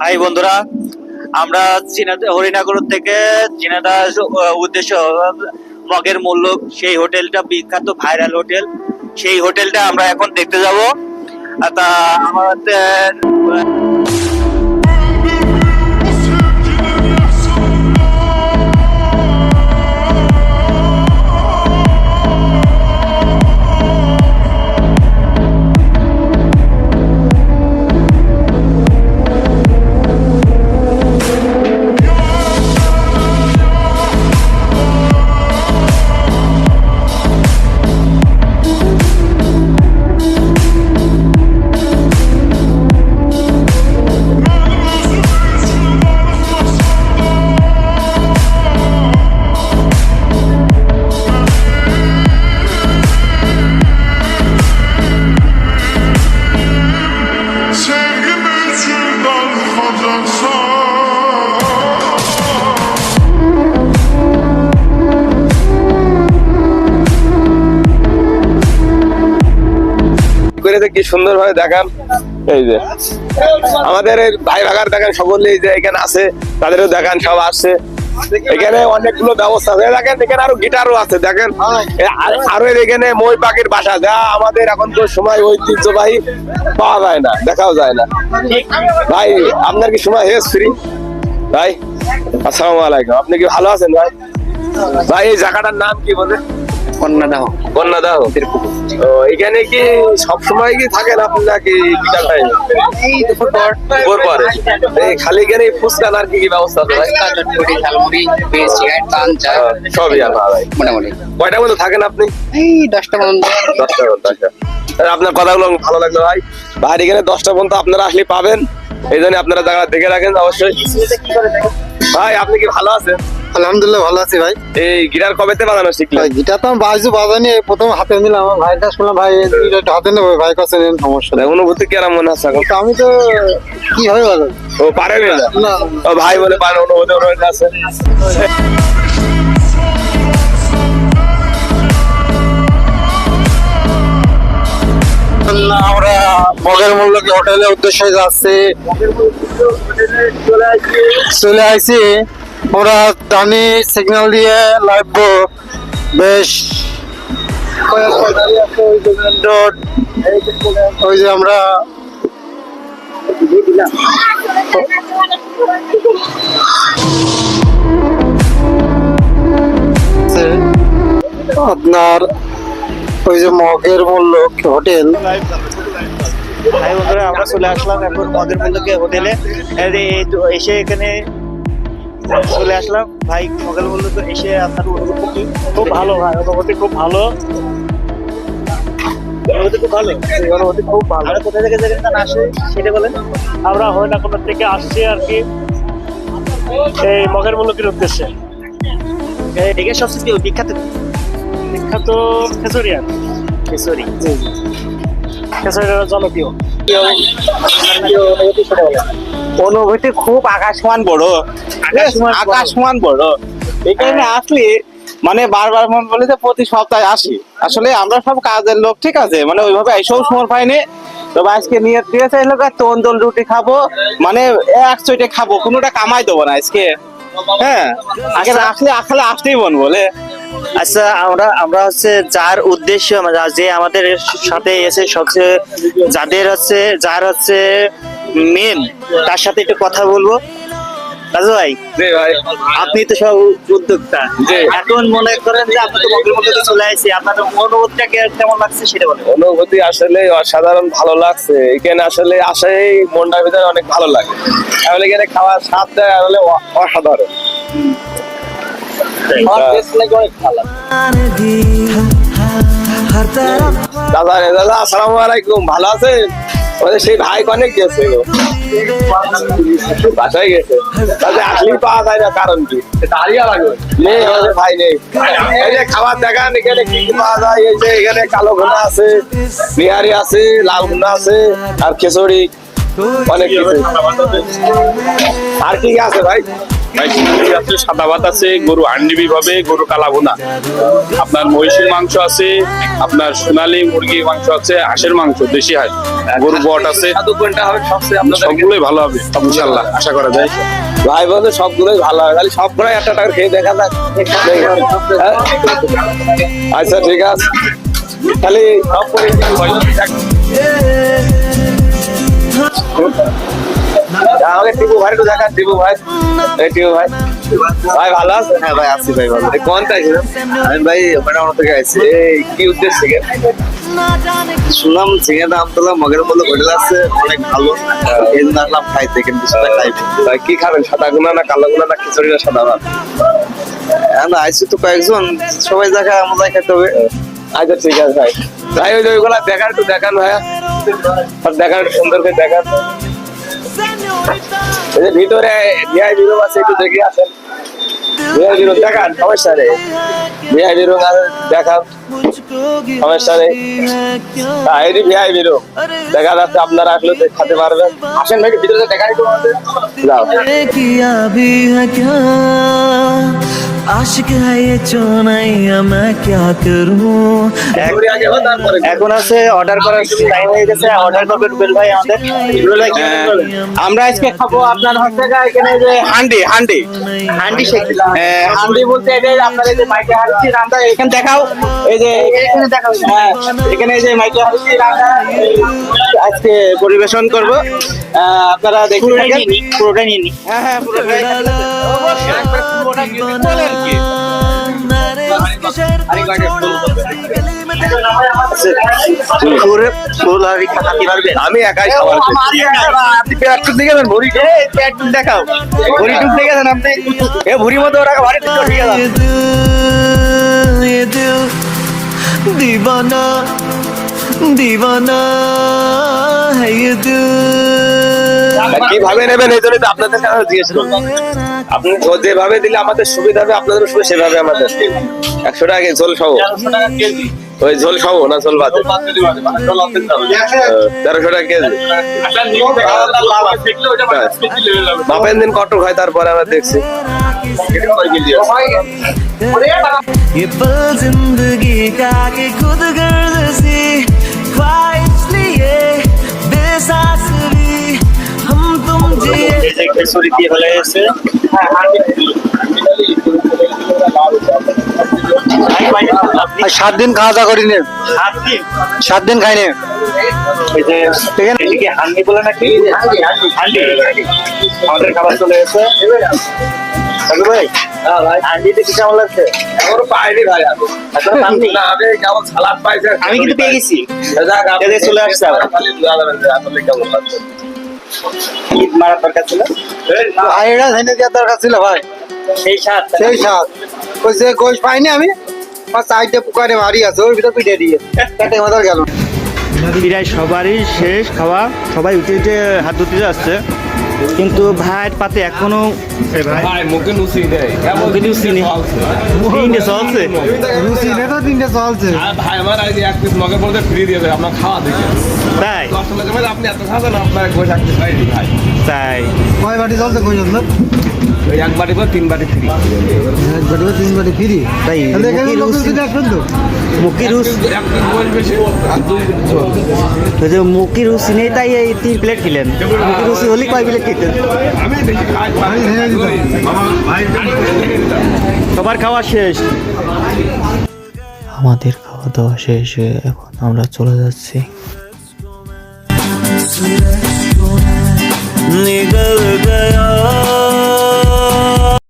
High বন্ধুরা, আমরা হরিনগর থেকে চীনাদা উদ্দেশ্য মগের মূল্য, সেই হোটেলটা বিখ্যাত ভাইরাল হোটেল। সেই হোটেলটা আমরা এখন দেখতে যাব। তা আমাদের করেছে কি সুন্দর ভাবে দেখান এই যে, আমাদের ভাই ভাগার দেখেন, সকলে যে এখানে আছে, তাদেরও দেখান, সব আসছে। এখানে অনেকগুলো ব্যবস্থা দেখেন, এখানে আরও গিটারও আছে, দেখেন। আর- এখানে মই পাখির বাসা, যা আমাদের এখন তো সময় ঐতিহ্যবাহী পাওয়া যায় না, দেখাও যায় না। ভাই, আপনার কি সময় হেস ফ্রি? ভাই, আসসালামু আলাইকুম। আপনি কি ভালো আছেন ভাই? ভাই, এই জায়গাটার নাম কি বলে কন্যাদাহ। কন্যাদাহ। ও এখানে কি সব সময় কি থাকেন আপনি নাকি বিকাল টাইমে এই দুপুর পর। ভোর পরে। খালি এখানে ফুচকা আর কি কি ব্যবস্থা আছে ভাই? চটপটি ঝালমুড়ি বেশ সিগারেট চা। সবই আছে। মোটামুটি। কয়টা থাকেন আপনি? এই দশটা পর্যন্ত। দশটা পর্যন্ত। আপনার কথাগুলো ভালো লাগল ভাই। ভাই এখানে দশটা পর্যন্ত আপনারা আসলে পাবেন। এই জন্য আপনারা জায়গা দেখে রাখেন অবশ্যই। ভাই আপনি কি ভালো আছেন? আলহামদুলিল্লাহ ভালো আছি ভাই। এই গিটার কবেতে বানানো শিখলেন? ভাই গিটার তো আমি বাজু বাজানি প্রথম হাতে নিলাম। আমার ভাইয়ের কাছে শুনলাম ভাই গিটারটা হাতে নেব ভাই কাছে নেন সমস্যা নেই। অনুভূতি কেমন মনে এখন? আমি তো কি হবে বলো? ও পারেন না ও ভাই বলে পারেন অনুভূতি আছে। না, আমরা মগের মূল্যকে হোটেলের উদ্দেশ্যে যাচ্ছি। চলে আসছি আমরা দানি সিগন্যাল দিয়ে লাগবো বেশ। ওই যে আমরা আপনার ওই যে মগের মূল্য হোটেল। আমরা চলে আসলাম এখন মগের মূল্যকে হোটেলে। এসে এখানে চলে আসলাম। ভাই মগের মূল্য তো এসে আপনার অনুভূতি খুব ভালো ভাই অনুভূতি খুব ভালো। অনুভূতি খুব ভালো? অনুভূতি খুব ভালো। আর কোথা থেকে যেখানে আসে সেটা বলেন। আমরা হরিণাকুণ্ডা থেকে আসছি আর কি। এই মগের মুলুকের উদ্দেশ্যে। এদিকে সবচেয়ে বিখ্যাত? বিখ্যাত জনপ্রিয়। অনুভূতি খুব আকাশমান বড়। আকাশমান বড়। এখানে আসলে মানে বারবার মন বলে যে প্রতি সপ্তাহে আসি। আসলে আমরা সব কাজের লোক ঠিক আছে? মানে ওইভাবে এসেও সময় পাইনি তো আজকে নিয়ে দিয়েছে এই লোক তন্দুল রুটি খাব মানে এক চইটে খাব কোনোটা কামাই দেবো না আজকে। হ্যাঁ আগে আসলে আসলে আসতেই মন বলে। আচ্ছা আমরা আমরা হচ্ছে যার উদ্দেশ্য যে আমাদের সাথে এসে সবচেয়ে যাদের হচ্ছে যার হচ্ছে মেন তার সাথে একটু কথা বলব। রাজু ভাই জি ভাই। আপনি তো সব উদ্যোক্তা। এখন মনে করেন যে আপনি তো মগের মধ্যে চলে আসছি আপনার অনুভূতিটা কেমন লাগছে সেটা বলেন। অনুভূতি আসলে অসাধারণ ভালো লাগছে। এখানে আসলে আসাই মনটার ভিতরে অনেক ভালো লাগে। তাহলে এখানে খাওয়ার স্বাদটা আসলে অসাধারণ। দাদা রে দাদা আসসালামু আলাইকুম। ভালো আছেন? ওদের সেই ভাই গেছে। বাসায় গেছে। আসলেই পাওয়া যায় না কারণ কি? নেই, আমাদের ভাই নেই। এই যে খাবার দেখান, এখানে কি কি পাওয়া যায়? এই যে এখানে কালো ঘোনা আছে, নিহারি আছে, লাল ঘোনা আছে, আর খিচুড়ি, অনেক কিছু। আর কি আছে ভাই? ভাই সিনারি আছে সাদা ভাত আছে গরু আন্ডিবি ভাবে গরু কালাভুনা আপনার মহিষের মাংস আছে আপনার সোনালী মুরগির মাংস আছে হাঁসের মাংস দেশি হাঁস গরু বট আছে। হবে সবগুলোই ভালো হবে ইনশাল্লাহ আশা করা যায়। ভাই বন্ধু সবগুলোই ভালো হয় খালি সবগুলোই একটা টাকা খেয়ে দেখা যাক। হ্যাঁ? আচ্ছা ঠিক আছে। খালি সব করে আমাকে টিপু ভাই একটু দেখা টিপু ভাই। এই টিপু ভাই। ভাই ভালো আছে? হ্যাঁ ভাই আছি ভাই ভালো। কোন থেকে আমি ভাই মোটামুটি থেকে আছি এই কি উদ্দেশ্য শুনলাম সিঙ্গাদা আমতলা মগের মধ্যে হোটেল আছে অনেক ভালো। এই জন্য আসলাম খাইতে কিন্তু সেটা খাইবে ভাই কি খাবেন? সাদা গুনা না কালো গুনা না খিচুড়ি না সাদা ভাত? না আইসি তো কয়েকজন। সবাই দেখা মজাই খেতে হবে। আচ্ছা ঠিক আছে ভাই। ভাই ওই ওইগুলা দেখান একটু দেখান দেখান একটু সুন্দর করে দেখান। ভিতরে ভিআইপি রুম আছে, একটু দেখে আসেন। ভিআইপি রুম দেখান, সমস্যা নেই। ভিআইপি রুম দেখান, সমস্যা নেই। এই ভিআইপি রুম দেখা যাচ্ছে আপনারা আসলে দেখাতে পারবেন। আসেন ভাই, ভিতরে দেখাই। যাও। আশিক হাইয়ে চোনাই আমি ক্যা করু? এখন আছে অর্ডার করার টাইম হয়ে গেছে অর্ডার করবে রুবেল ভাই আমাদের। আমরা আজকে খাব আপনার হাতে হচ্ছে এখানে যে হান্ডি হান্ডি। হান্ডি শেখ হ্যাঁ, হান্ডি বলতে এই যে আপনার এই যে মাইকে হাঁটছি রান্না এখানে দেখাও। এই যে এখানে দেখাও। হ্যাঁ, এখানে এই যে মাইকে হাঁটছি রান্না। আজকে পরিবেশন করব। আপনারা দেখুন হ্যাঁ, পুরোটা নিয়ে নিন হ্যাঁ হ্যাঁ পুরোটা নিয়ে নিন আমি একাই খাবার দেখে যান ভরি দেখাও। ভরি টুক দেখে যান আপনি? এ ভরি মতো ওরা ভারি দিবানা দিবানা হ্যাঁ কিভাবে নেবেন এই জন্য তো আপনাদের কাছে জিজ্ঞেস করলাম আপনি ও যেভাবে দিলে আমাদের সুবিধা হবে আপনাদের সুবিধা সেভাবে আমাদের একশো টাকা কেজি ঝোল সহ ওই ঝোল সহ না ঝোল ভাত তেরোশো টাকা কেজি বাপের দিন কটক হয় তারপরে আমরা দেখছি ये पल जिंदगी का এই দিয়ে ফেলে গেছে সাত দিন খাওয়া দাওয়া করিনি। সাত দিন? খাইনি। এই যে হান্ডি বলে নাকি? হান্ডি। আমাদের খাবার চলে ভাই পাইনি ভাই। আমি। কিন্তু পেয়ে গেছি। চলে আসছে ঈদ মারার দরকার ছিল? দেওয়ার দরকার ছিল ভাই। সেই সাত সেই সাত কইছে গোশ পাইনি আমি আমার সাইডে পুকারে মারি আছে ওর ভিতর পিটে দিয়ে। কাটে মাথার গেল। প্রায় সবারই শেষ খাওয়া। সবাই উঠে উঠে হাত ধুতে যাচ্ছে। কিন্তু ভাইয়ের পাতে এখনও ভাই। মুখে লুচি দেয় মুখে লুচি নেই তিনটে চলছে রুচি নে তো তিনটে চলছে ভাই আমার আগে এক পিস মগের মধ্যে ফ্রি দিয়ে দেয় আপনার খাওয়া দেখে। তাই? আপনি এত খাবেন আপনার গোশ এক পিস ভাই। তাই। কয় বাটি চলছে এক বাটি করে তিন বাটি ফ্রি এক বাটি বা তিন বাটি ফ্রি তাই এখানে মুখে যে রুচি নেই তাই এই তিন প্লেট খেলেন মুখে রুচি হলে কয় বেশি খেতেন সবার খাওয়া শেষ। আমাদের খাওয়া দাওয়া শেষ হয়ে এখন আমরা চলে যাচ্ছি। নিগল গয়া